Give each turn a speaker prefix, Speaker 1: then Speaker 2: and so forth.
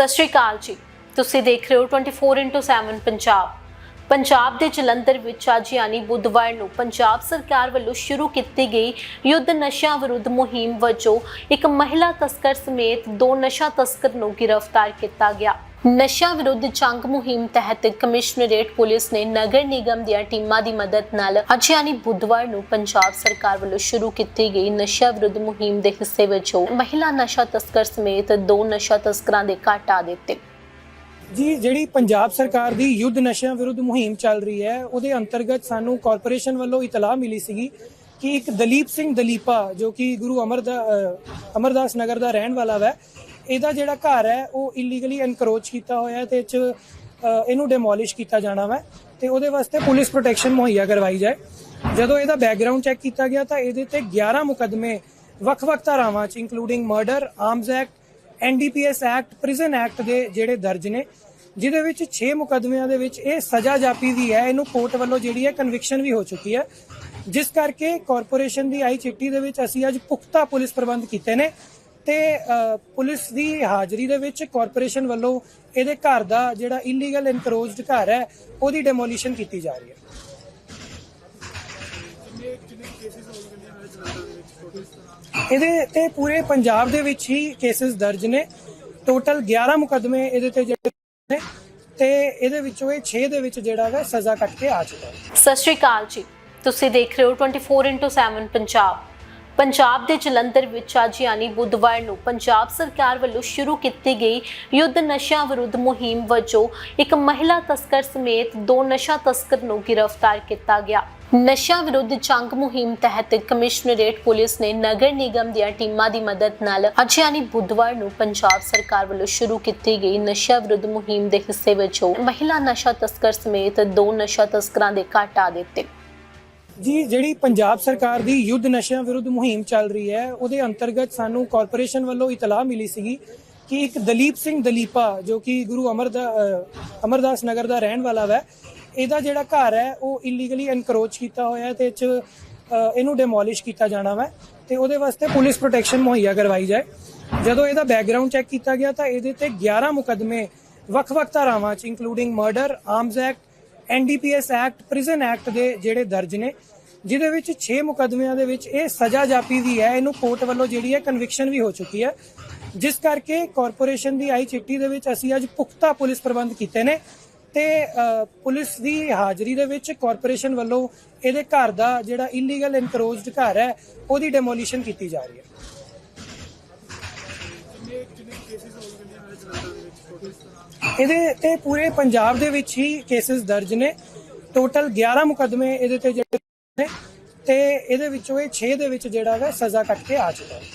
Speaker 1: ਸਤਿ ਸ਼੍ਰੀ ਅਕਾਲ ਜੀ। ਤੁਸੀਂ ਦੇਖ ਰਹੇ ਹੋ 24x7 ਪੰਜਾਬ। ਪੰਜਾਬ ਦੇ ਜਲੰਧਰ ਵਿੱਚ ਅੱਜ ਯਾਨੀ ਬੁੱਧਵਾਰ ਨੂੰ ਪੰਜਾਬ ਸਰਕਾਰ ਵੱਲੋਂ ਸ਼ੁਰੂ ਕੀਤੀ ਗਈ ਯੁੱਧ ਨਸ਼ਿਆਂ ਵਿਰੁੱਧ ਮੁਹਿੰਮ ਵਜੋਂ ਇੱਕ ਮਹਿਲਾ ਤਸਕਰ ਸਮੇਤ ਦੋ ਨਸ਼ਾ ਤਸਕਰ ਨੂੰ ਗ੍ਰਿਫਤਾਰ ਕੀਤਾ ਗਿਆ। ਨਸ਼ਾ ਵਿਰੁੱਧ ਜੰਗ ਮੁਹਿੰਮ ਤਹਿਤ ਕਮਿਸ਼ਨਰੇਟ ਪੁਲਿਸ ਨੇ ਨਗਰ ਨਿਗਮ ਦੀਆਂ ਟੀਮਾਂ ਦੀ ਮਦਦ ਨਾਲ ਅੱਜ ਯਾਨੀ ਬੁੱਧਵਾਰ ਨੂੰ ਪੰਜਾਬ ਸਰਕਾਰ ਵੱਲੋਂ ਸ਼ੁਰੂ ਕੀਤੀ ਗਈ ਨਸ਼ਾ ਵਿਰੁੱਧ ਮੁਹਿੰਮ ਦੇ ਹਿੱਸੇ ਵਜੋਂ ਮਹਿਲਾ ਨਸ਼ਾ ਤਸਕਰ ਸਮੇਤ ਦੋ ਨਸ਼ਾ ਤਸਕਰਾਂ ਦੇ ਘਾਟਾ ਦਿੱਤੇ।
Speaker 2: ਜੀ, ਜਿਹੜੀ ਪੰਜਾਬ ਸਰਕਾਰ ਦੀ ਯੁੱਧ ਨਸ਼ਿਆਂ ਵਿਰੁੱਧ ਮੁਹਿੰਮ ਚੱਲ ਰਹੀ ਹੈ, ਉਹਦੇ ਅੰਤਰਗਤ ਸਾਨੂੰ ਕਾਰਪੋਰੇਸ਼ਨ ਵੱਲੋਂ ਇਤਲਾਹ ਮਿਲੀ ਸੀਗੀ ਕਿ ਇੱਕ ਦਲੀਪ ਸਿੰਘ ਦਲੀਪਾ, ਜੋ ਕਿ ਗੁਰੂ ਅਮਰਦਾਸ ਨਗਰ ਦਾ ਰਹਿਣ ਵਾਲਾ ਹੈ ਇਹਦਾ ਜਿਹੜਾ ਘਰ ਹੈ, ਉਹ ਇਲੀਗਲੀ ਐਨਕਰੋਚ ਕੀਤਾ ਹੋਇਆ ਹੈ ਤੇ ਇਹ ਚ ਇਹਨੂੰ ਡਿਮੋਲਿਸ਼ ਕੀਤਾ ਜਾਣਾ ਵਾ ਤੇ ਉਹਦੇ ਵਾਸਤੇ ਪੁਲਿਸ ਪ੍ਰੋਟੈਕਸ਼ਨ ਮੁਹੱਈਆ ਕਰਵਾਈ ਜਾਏ। ਜਦੋਂ ਇਹਦਾ ਬੈਕਗ੍ਰਾਉਂਡ ਚੈੱਕ ਕੀਤਾ ਗਿਆ ਤਾਂ ਇਹਦੇ ਤੇ 11 ਮੁਕੱਦਮੇ ਵੱਖ-ਵੱਖ ਧਾਰਾਵਾਂ ਚ including murder arms act NDPS act prison act ਦੇ ਜਿਹੜੇ ਦਰਜ ਨੇ, ਜਿਹਦੇ ਵਿੱਚ 6 ਮੁਕੱਦਮਿਆਂ ਦੇ ਵਿੱਚ ਇਹ ਸਜ਼ਾ ਜਾਪੀ ਵੀ ਹੈ, ਇਹਨੂੰ ਕੋਰਟ ਵੱਲੋਂ ਜਿਹੜੀ ਹੈ ਕਨਵਿਕਸ਼ਨ ਵੀ ਹੋ ਚੁੱਕੀ ਹੈ। ਜਿਸ ਕਰਕੇ ਕਾਰਪੋਰੇਸ਼ਨ ਦੀ ਆਈ ਚਿੱਠੀ ਦੇ ਵਿੱਚ ਅਸੀਂ ਅੱਜ ਪੁਖਤਾ ਪੁਲਿਸ ਪ੍ਰਬੰਧ ਕੀਤੇ ਨੇ। ਤੇ ਪੁਲਿਸ ਦੀ ਹਾਜ਼ਰੀ ਦੇ ਵਿੱਚ ਕਾਰਪੋਰੇਸ਼ਨ ਵੱਲੋਂ ਇਹਦੇ ਘਰ ਦਾ ਜਿਹੜਾ ਇਲੀਗਲ ਐਨਕਰੋਚਡ ਘਰ ਹੈ, ਉਹਦੀ ਡੈਮੋਲੀਸ਼ਨ ਕੀਤੀ ਜਾ ਰਹੀ ਹੈ। ਇਹਦੇ ਤੇ ਪੂਰੇ ਪੰਜਾਬ ਦੇ ਵਿੱਚ ਹੀ ਕੇਸਿਸ ਦਰਜ ਨੇ। ਟੋਟਲ 11 ਮੁਕਦਮੇ ਇਹਦੇ ਤੇ ਜਿਹੜੇ ਨੇ ਤੇ ਇਹਦੇ ਵਿੱਚੋਂ ਇਹ 6 ਦੇ ਵਿੱਚ ਜਿਹੜਾ ਹੈ ਸਜ਼ਾ ਕੱਟ ਕੇ ਆ ਚੁੱਕਾ
Speaker 1: ਸਤਿ ਸ਼੍ਰੀ ਅਕਾਲ ਜੀ। ਤੁਸੀਂ ਦੇਖ ਰਹੇ ਹੋ 24x7 ਪੰਜਾਬ। ਪੰਜਾਬ ਦੇ ਜਲੰਧਰ ਵਿੱਚ ਅੱਜ ਯਾਨੀ ਬੁੱਧਵਾਰ ਨੂੰ ਪੰਜਾਬ ਸਰਕਾਰ ਵੱਲੋਂ ਸ਼ੁਰੂ ਕੀਤੀ ਗਈ ਯੁੱਧ ਨਸ਼ਿਆਂ ਵਿਰੁੱਧ ਮੁਹਿੰਮ ਵਜੋਂ ਇੱਕ ਮਹਿਲਾ ਤਸਕਰ ਸਮੇਤ ਦੋ ਨਸ਼ਾ ਤਸਕਰ ਨੂੰ ਗ੍ਰਿਫਤਾਰ ਕੀਤਾ ਗਿਆ। ਨਸ਼ਾ ਵਿਰੁੱਧ ਜੰਗ ਮੁਹਿੰਮ ਤਹਿਤ ਕਮਿਸ਼ਨਰੇਟ ਪੁਲਿਸ ਨੇ ਨਗਰ ਨਿਗਮ ਦੀਆਂ ਟੀਮਾਂ ਦੀ ਮਦਦ ਨਾਲ ਅੱਜ ਯਾਨੀ ਬੁੱਧਵਾਰ ਨੂੰ ਪੰਜਾਬ ਸਰਕਾਰ ਵੱਲੋਂ ਸ਼ੁਰੂ ਕੀਤੀ ਗਈ ਨਸ਼ਾ ਵਿਰੁੱਧ ਮੁਹਿੰਮ ਦੇ ਹਿੱਸੇ ਵਜੋਂ ਮਹਿਲਾ ਨਸ਼ਾ ਤਸਕਰ ਸਮੇਤ ਦੋ ਨਸ਼ਾ ਤਸਕਰਾਂ ਦੇ ਘਾਟਾ ਦਿੱਤੇ।
Speaker 2: ਜੀ ਜਿਹੜੀ ਪੰਜਾਬ ਸਰਕਾਰ ਦੀ ਯੁੱਧ ਨਸ਼ਿਆਂ ਵਿਰੁੱਧ ਮੁਹਿੰਮ ਚੱਲ ਰਹੀ ਹੈ ਉਹਦੇ ਅੰਤਰਗਤ ਸਾਨੂੰ ਕਾਰਪੋਰੇਸ਼ਨ ਵੱਲੋਂ ਇਤਲਾਹ ਮਿਲੀ ਸੀਗੀ ਕਿ ਇੱਕ ਦਲੀਪ ਸਿੰਘ ਦਲੀਪਾ ਜੋ ਕਿ ਗੁਰੂ ਅਮਰਦਾ ਅ, ਅਮਰਦਾਸ ਨਗਰ ਦਾ ਰਹਿਣ ਵਾਲਾ ਹੈ ਇਹਦਾ ਜਿਹੜਾ ਘਰ ਹੈ ਉਹ ਇਲੀਗਲੀ ਐਨਕਰੋਚ ਕੀਤਾ ਹੋਇਆ ਹੈ ਤੇ ਇਹ ਚ ਇਹਨੂੰ ਡਿਮੋਲਿਸ਼ ਕੀਤਾ ਜਾਣਾ ਵਾ ਤੇ ਉਹਦੇ ਵਾਸਤੇ ਪੁਲਿਸ ਪ੍ਰੋਟੈਕਸ਼ਨ ਮੁਹੱਈਆ ਕਰਵਾਈ ਜਾਏ। ਜਦੋਂ ਇਹਦਾ ਬੈਕਗ੍ਰਾਉਂਡ ਚੈੱਕ ਕੀਤਾ ਗਿਆ ਤਾਂ ਇਹਦੇ ਤੇ 11 ਮੁਕੱਦਮੇ ਵੱਖ-ਵੱਖ ਧਾਰਾਵਾਂ ਚ including murder arms act NDPS act, prison act ਦੇ ਜਿਹੜੇ ਦਰਜ ਨੇ, ਜਿਹਦੇ ਵਿੱਚ 6 ਮੁਕੱਦਮਿਆਂ ਦੇ ਵਿੱਚ ਇਹ ਸਜ਼ਾ ਜਾਪੀ ਵੀ ਹੈ, ਇਹਨੂੰ ਕੋਰਟ ਵੱਲੋਂ ਜਿਹੜੀ ਹੈ ਕਨਵਿਕਸ਼ਨ ਵੀ ਹੋ ਚੁੱਕੀ ਹੈ। ਜਿਸ ਕਰਕੇ ਕਾਰਪੋਰੇਸ਼ਨ ਦੀ ਆਈ ਚਿੱਠੀ ਦੇ ਵਿੱਚ ਅਸੀਂ ਅੱਜ ਪੁਖਤਾ ਪੁਲਿਸ ਪ੍ਰਬੰਧ ਕੀਤੇ ਨੇ ਤੇ ਪੁਲਿਸ ਦੀ ਹਾਜ਼ਰੀ ਦੇ ਵਿੱਚ ਕਾਰਪੋਰੇਸ਼ਨ ਵੱਲੋਂ ਇਹਦੇ ਘਰ ਦਾ ਜਿਹੜਾ ਇਲੀਗਲ ਐਨਕਰੋਚਡ ਘਰ ਹੈ, ਉਹਦੀ ਡੈਮੋਲੀਸ਼ਨ ਕੀਤੀ ਜਾ ਰਹੀ ਹੈ। ਇਹਦੇ ਤੇ ਪੂਰੇ ਪੰਜਾਬ ਦੇ ਵਿੱਚ ਹੀ ਕੇਸਿਸ ਦਰਜ ਨੇ। ਟੋਟਲ 11 ਮੁਕੱਦਮੇ ਇਹਦੇ ਤੇ ਜਿਹੜੇ ਨੇ ਤੇ ਇਹਦੇ ਵਿੱਚੋਂ ਇਹ 6 ਦੇ ਵਿੱਚ ਜਿਹੜਾ ਹੈ ਸਜ਼ਾ ਕੱਟ ਕੇ ਆ ਚੁੱਕਾ ਹੈ।